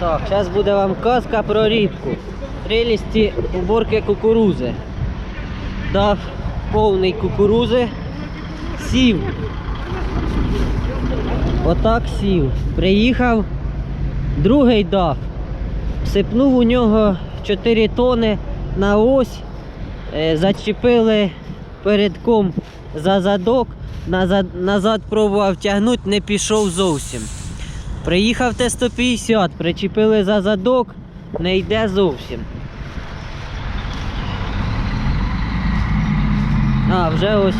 Так, зараз буде вам казка про рібку. Прелісті уборки кукурузи. Дав повний кукурузи. Сів. Отак сів. Приїхав, другий дав. Всипнув у нього 4 тони на ось. Е, Зачепили передком за задок. Назад, назад пробував тягнути, не пішов зовсім. Приїхав Т-150, причепили за задок, не йде зовсім. А, вже ось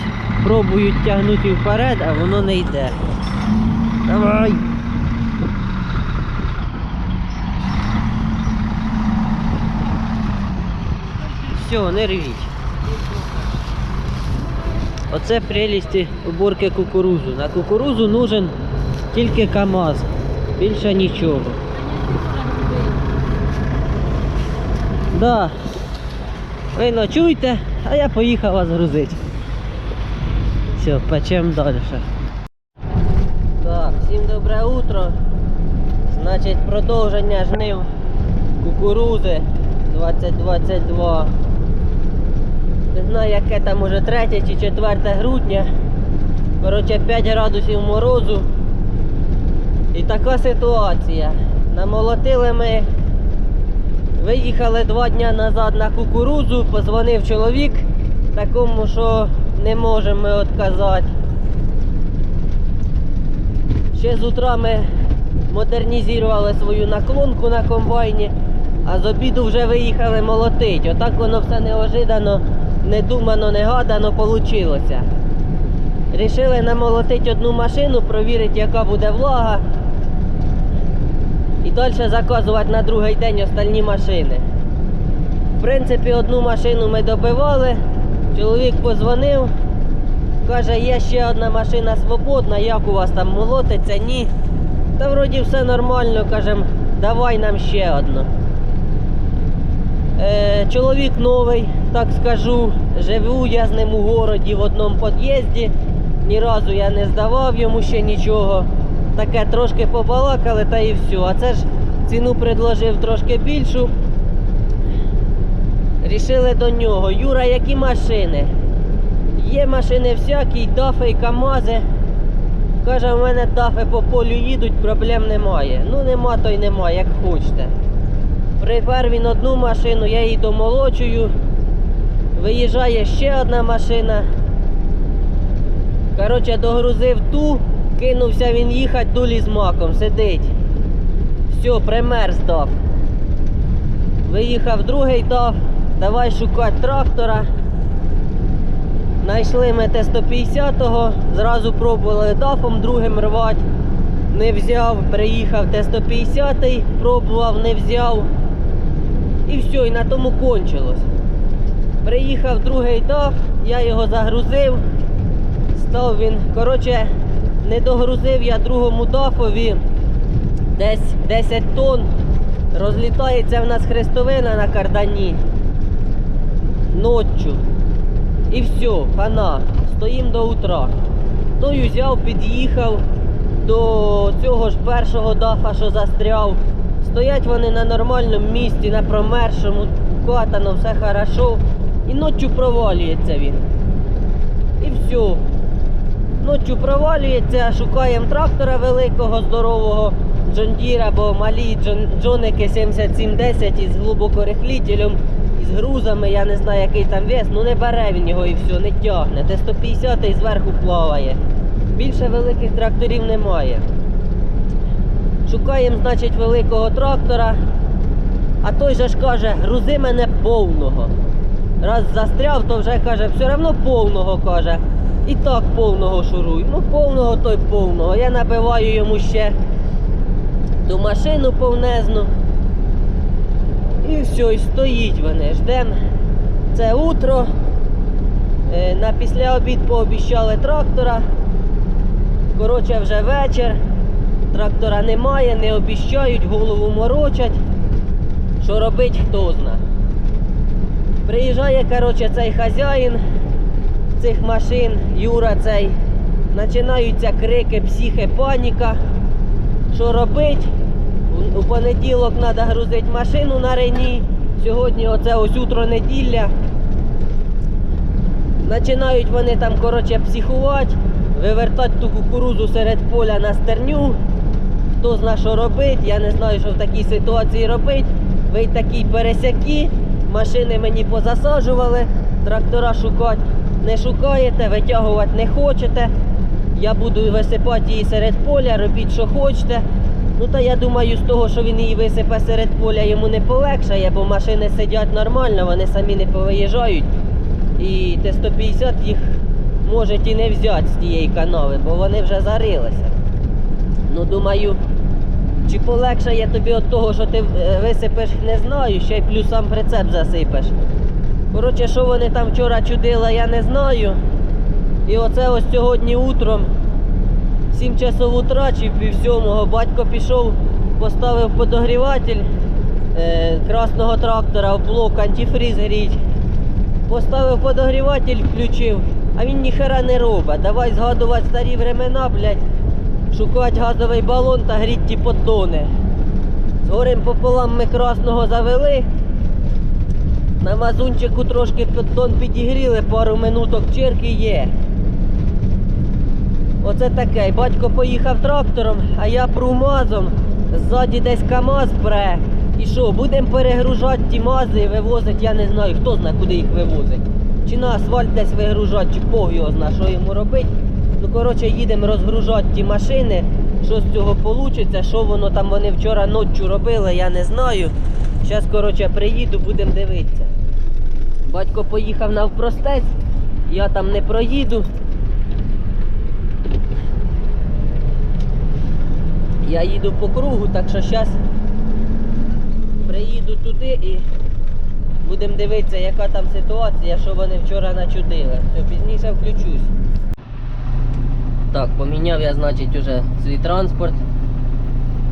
пробують тягнути вперед, а воно не йде. Давай. Все, не рвіть. Оце прелісті уборки кукурузу. На кукурузу нужен тільки КАМАЗ, більше нічого. Да. Ви ночуйте, а я поїхав вас грузити. Все, печем далі. Так, всім добре утро. Значить, продовження жнив кукурузи 2022. Не знаю, яке там уже 3 чи 4 грудня. Коротше, 5 градусів морозу. І така ситуація. Намолотили ми. Виїхали два дні назад на кукурузу, позвонив чоловік, такому, що не можемо ми відказати. Ще з утра ми модернізували свою наклонку на комбайні, а з обіду вже виїхали молотить. Отак воно все неожидано, недумано, негадано вийшло. Рішили намолотити одну машину, провірити, яка буде влага. І далі заказувати на другий день остальні машини. В принципі, одну машину ми добивали. Чоловік позвонив, каже, є ще одна машина свободна, як у вас там молотиться? Ні. Та вроді все нормально, кажемо, давай нам ще одну. Е, чоловік новий, так скажу. Живу я з ним у городі в одному під'їзді. Ні разу я не здавав йому ще нічого. Таке трошки побалакали та і все. А це ж ціну предложив трошки більшу. Рішили до нього. Юра, які машини? Є машини всякі, дафи, і камази. Каже, в мене дафи по полю їдуть, проблем немає. Ну нема, то й нема, як хочете. Припер він одну машину, я її домолочую. Виїжджає ще одна машина. Коротше, догрузив ту, кинувся він їхати дулі з маком, сидить. Все, примерз дав. Виїхав другий дав, давай шукати трактора. Знайшли ми Т-150-го, зразу пробували дафом другим рвати. Не взяв, приїхав Т-150, пробував, не взяв. І все, і на тому кончилось. Приїхав другий даф, я його загрузив. Став він, коротше, не догрузив я другому дафові десь 10 тонн. Розлітається в нас хрестовина на кардані. Ноччю. І все, хана. Стоїм до утра. Той взяв, під'їхав до цього ж першого дафа, що застряв. Стоять вони на нормальному місці, на промершому, катано, все хорошо. І ночі провалюється він. І все. Ночі провалюється, шукаємо трактора великого, здорового Джондіра, бо малі джон, джоники 7710 із глибокорихлітелем, із грузами, я не знаю який там вес, ну не бере він його і все, не тягне. Т-150 зверху плаває. Більше великих тракторів немає. Шукаємо, значить, великого трактора, а той же ж каже, грузи мене повного. Раз застряв, то вже каже, все одно повного каже. І так повного шуруй. Ну повного той повного. Я набиваю йому ще ту машину повнезну. І все, і стоїть вони. Ждемо. Це утро. Е, На після обід пообіщали трактора. Коротше, вже вечір. Трактора немає, не обіщають, голову морочать. Що робить, хто зна. Приїжджає, коротше, цей хазяїн цих машин, Юра цей. Починаються крики, психи, паніка. Що робить? У- понеділок треба грузити машину на рені. Сьогодні оце ось утро неділя. Починають вони там, коротше, психувати, вивертати ту кукурузу серед поля на стерню. Хто зна, що робить, я не знаю, що в такій ситуації робить. Ви такі пересяки, машини мені позасаджували, трактора шукати не шукаєте, витягувати не хочете. Я буду висипати її серед поля, робіть, що хочете. Ну та я думаю, з того, що він її висипе серед поля, йому не полегшає, бо машини сидять нормально, вони самі не повиїжджають. І Т-150 їх можуть і не взяти з тієї канави, бо вони вже зарилися. Ну, думаю, чи полегшає тобі від того, що ти е, висипеш, не знаю, ще й плюс сам прицеп засипеш. Коротше, що вони там вчора чудили, я не знаю. І оце ось сьогодні утром, 7 часов утра чи пів сьомого, батько пішов, поставив подогріватель е, красного трактора в блок антифріз гріть. Поставив подогріватель, включив, а він ніхера не робить. Давай згадувати старі времена, блядь, шукати газовий балон та гріти ті поддони. З горем пополам ми красного завели. На мазунчику трошки поддон підігріли, пару минуток черки є. Оце таке. Батько поїхав трактором, а я прумазом. Ззаді десь КАМАЗ пре. І що, будемо перегружати ті мази і вивозити, я не знаю, хто знає, куди їх вивозить. Чи на асфальт десь вигружати, чи Бог його знає, що йому робити. Ну, коротше, їдемо розгружати ті машини. Що з цього вийде, що воно там вони вчора ночі робили, я не знаю. Зараз, коротше, приїду, будемо дивитися. Батько поїхав навпростець, я там не проїду. Я їду по кругу, так що зараз приїду туди і будемо дивитися, яка там ситуація, що вони вчора начудили. Все, пізніше включусь. Так, поміняв я, значить, уже свій транспорт.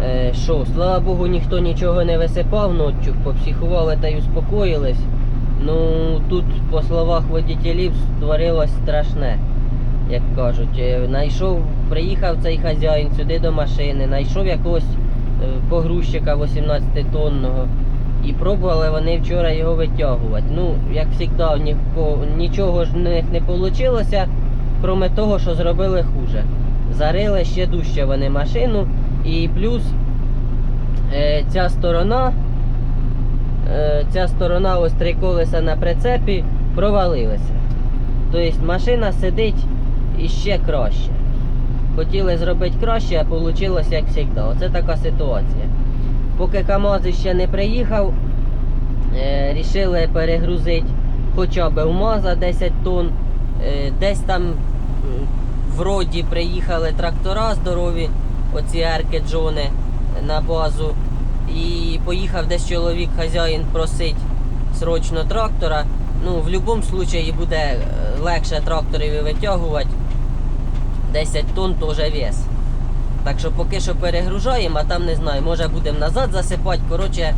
Е, слава Богу, ніхто нічого не висипав ночі, попсихували та й успокоїлись. Ну, тут, по словах водітелів, створилось страшне, як кажуть. Е, Найшов, приїхав цей хазяїн сюди до машини, знайшов якогось е, погрузчика 18-тонного. І пробували вони вчора його витягувати. Ну, як завжди, ніко- нічого ж в них не вийшло, крім того, що зробили хуже. Зарили ще дужче вони машину, і плюс е, ця сторона, ця сторона ось три колеса на прицепі провалилися. Тобто машина сидить іще краще. Хотіли зробити краще, а вийшло як завжди. Оце така ситуація. Поки КАМАЗ ще не приїхав, е, рішили перегрузити хоча б УМАЗа 10 тонн. Е, десь там вроді приїхали трактора здорові, оці ерки Джони на базу. І поїхав десь чоловік, хазяїн просить срочно трактора. Ну, в будь-якому випадку буде е, легше тракторів витягувати. 10 тонн теж вес. Так що поки що перегружаємо, а там не знаю, може будемо назад засипати. Коротше,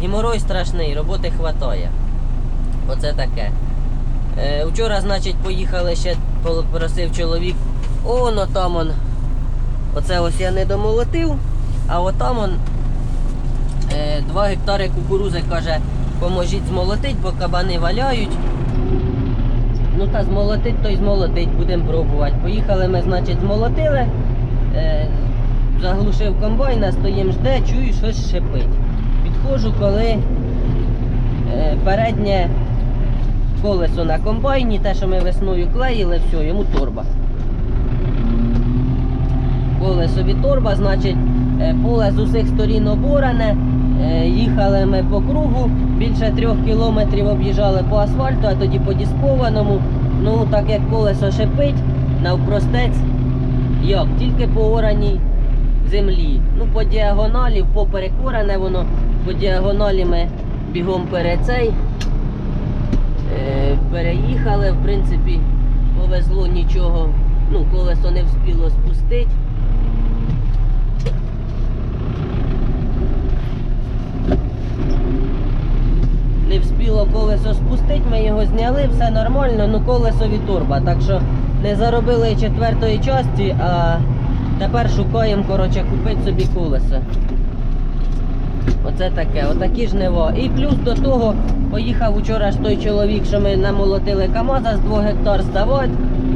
геморой страшний, роботи хватає. Оце таке. Е, вчора, значить, поїхали ще, просив чоловік. О, ну там он. Оце ось я не домолотив, а отам он е, 2 гектари кукурузи каже, поможіть змолотить, бо кабани валяють. Ну та змолотить, то й змолотить, будемо пробувати. Поїхали ми, значить, змолотили, е, заглушив комбайна, стоїм жде, чую, щось шипить. Підходжу, коли е, переднє колесо на комбайні, те, що ми весною клеїли, все, йому торба. Колесові торба, значить, е, поле з усіх сторін оборане. Е, Їхали ми по кругу, більше трьох кілометрів об'їжджали по асфальту, а тоді по діскованому. Ну, так як колесо шипить, навпростець, як, тільки по ораній землі. Ну, по діагоналі, поперек оране воно, по діагоналі ми бігом перед цей. Е, переїхали, в принципі, повезло нічого, ну, колесо не вспіло спустити. Не вспіло колесо спустити, ми його зняли, все нормально, ну колесо від турба. Так що не заробили четвертої часті, а Тепер шукаємо, коротше, купити собі колеса. Оце таке, отакі жнива. І плюс до того поїхав учора ж той чоловік, що ми намолотили КАМАЗа з 2 гектар здавати.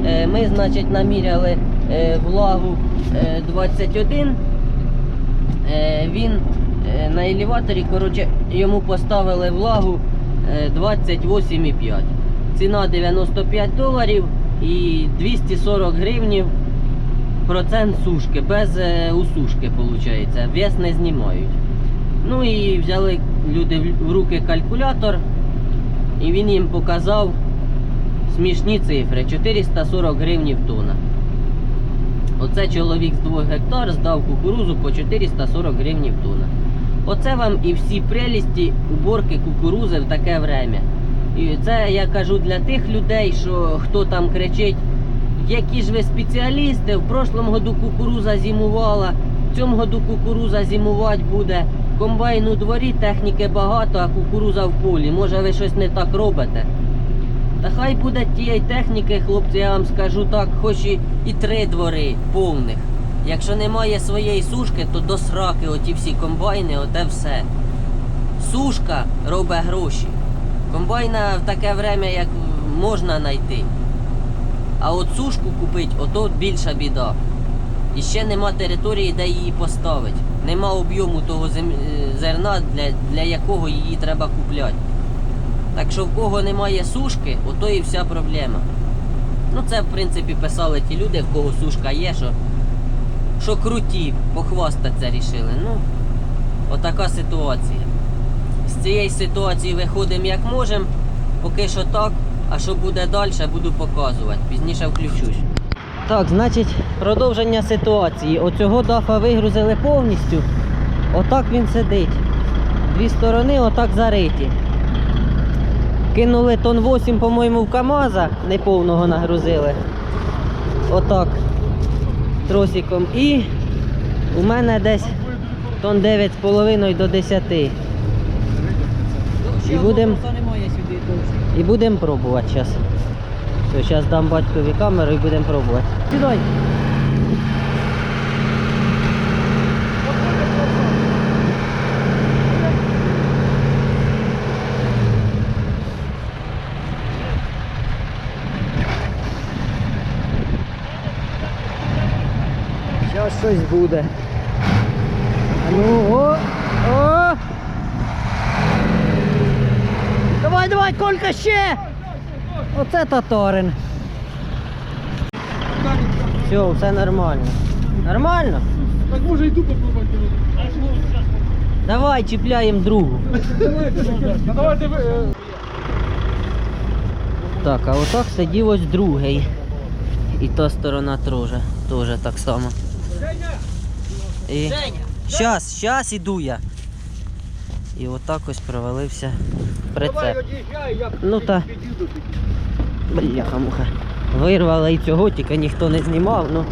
Е, Ми, значить, наміряли е, влагу е, 21. Е, Він на елеваторі, коротше, йому поставили влагу е, 28,5. Ціна 95 доларів і 240 гривнів процент сушки, без е, усушки, виходить. Вес не знімають. Ну і взяли люди в- руки калькулятор, і він їм показав смішні цифри 440 гривнів тонна. Оце чоловік з 2 гектар здав кукурузу по 440 гривнів тонна. Оце вам і всі прелісті уборки кукурузи в таке время. І це я кажу для тих людей, що хто там кричить, які ж ви спеціалісти, в прошлому году кукуруза зимувала, в цьому году кукуруза зимувати буде. Комбайн у дворі, техніки багато, а кукуруза в полі. Може ви щось не так робите? Та хай буде тієї техніки, хлопці, я вам скажу так, хоч і, і три двори повних. Якщо немає своєї сушки, то до сраки оті всі комбайни, оте все. Сушка робить гроші. Комбайна в таке время як можна знайти. А от сушку купити, ото більша біда. І ще нема території, де її поставити. Нема об'єму того е, зерна, для, для якого її треба купляти. Так що в кого немає сушки, ото і вся проблема. Ну це в принципі писали ті люди, в кого сушка є, що, що круті, похвастатися рішили. Ну, отака ситуація. З цієї ситуації виходимо як можемо, поки що так, а що буде далі, буду показувати. Пізніше включусь. Так, значить, продовження ситуації. Оцього дафа вигрузили повністю. Отак він сидить. Дві сторони отак зариті. Кинули тон 8, по-моєму, в КАМАЗа, неповного нагрузили. Отак. Тросиком. І у мене десь тон 9,5 до 10. І будемо і будем пробувати зараз. Все, зараз дам батькові камеру і будемо пробувати. Сідай. Щось буде. Ну, о! О! Давай, давай, Колька, ще! Оце татарин. Все, все нормально. Нормально? Так може тупо попробувати. Давай чіпляємо другу. Е, Так, а отак сидів ось другий. І та сторона теж, теж так само. І... Щас, щас іду я. І отак ось провалився прицеп. Ну та. Бляха-муха. Вирвали і цього, тільки ніхто не знімав. Ну,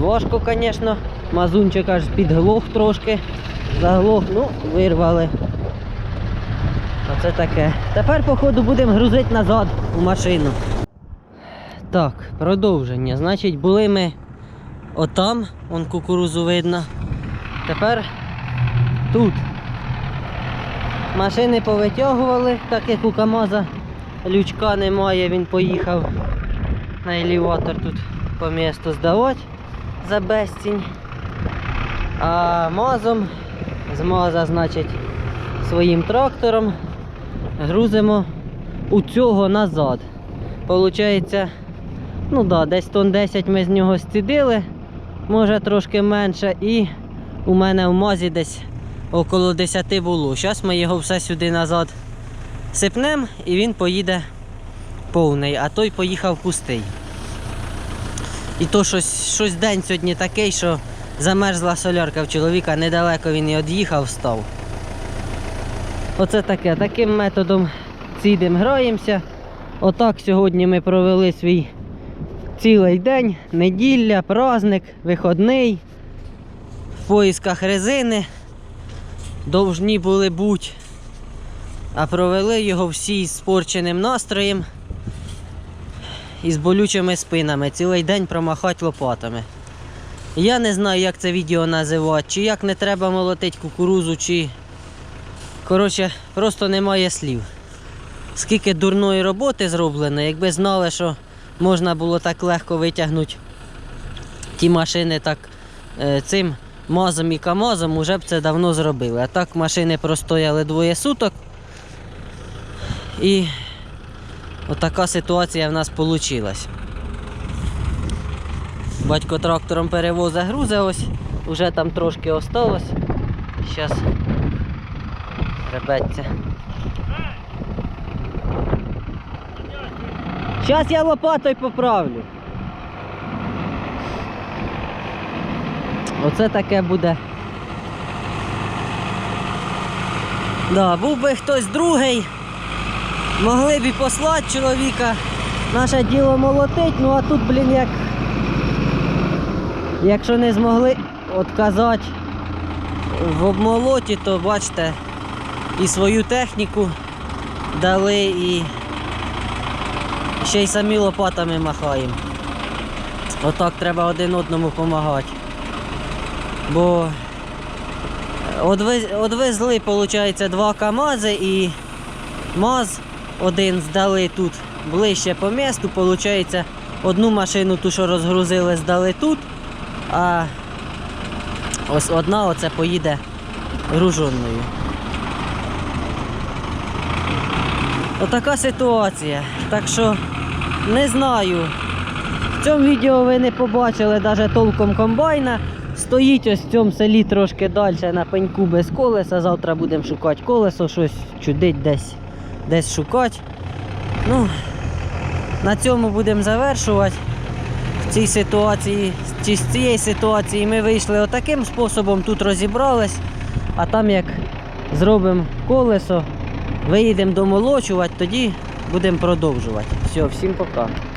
важко, звісно. Мазунчик аж підглох трошки. Заглох, ну, вирвали. Оце таке. Тепер, походу, будемо грузити назад у машину. Так, продовження. Значить, були ми отам, вон кукурузу видно. Тепер тут. Машини повитягували, так як у КАМАЗа лючка немає, він поїхав на елеватор тут по місту здавати за безцінь. А мазом, з маза, значить, своїм трактором грузимо у цього назад. Получається, ну да, десь тонн 10 ми з нього зцідили, може трошки менше, і у мене в мазі десь около 10 було. Зараз ми його все сюди назад сипнемо і він поїде повний, а той поїхав пустий. І то щось, щось день сьогодні такий, що замерзла солярка в чоловіка, недалеко він і від'їхав, став. Оце таке, таким методом цідем граємося. Отак сьогодні ми провели свій цілий день, неділя, праздник, виходний, в поїсках резини. Довжні були бути а провели його всі з спорченим настроєм і з болючими спинами. Цілий день промахати лопатами. Я не знаю, як це відео називати, чи як не треба молотити кукурузу, чи. Коротше, просто немає слів. Скільки дурної роботи зроблено, якби знали, що можна було так легко витягнути ті машини так е, цим мазом і камазом, уже б це давно зробили. А так машини простояли двоє суток. І отака ситуація в нас вийшла. Батько трактором перевозить грузи ось, вже там трошки осталось. Зараз ребеться. Зараз я лопатою поправлю. Оце таке буде. Да, був би хтось другий, могли б і послати чоловіка. Наше діло молотить, ну а тут, блін, як. Якщо не змогли отказати в обмолоті, то бачите, і свою техніку дали і ще й самі лопатами махаємо. Отак треба один одному допомагати. Бо одвез- одвезли, виходить, два КАМАЗи і МАЗ один здали тут ближче по місту. Виходить, одну машину, ту, що розгрузили, здали тут, а ось одна оце поїде груженою. Отака ситуація. Так що не знаю. В цьому відео ви не побачили навіть толком комбайна. Стоїть ось в цьому селі трошки далі на пеньку без колеса. Завтра будемо шукати колесо, щось чудить десь, десь шукати. Ну, на цьому будемо завершувати. В цій ситуації, чи з цієї ситуації ми вийшли отаким способом, тут розібрались, а там як зробимо колесо, виїдемо домолочувати, тоді будемо продовжувати. Все, всім пока.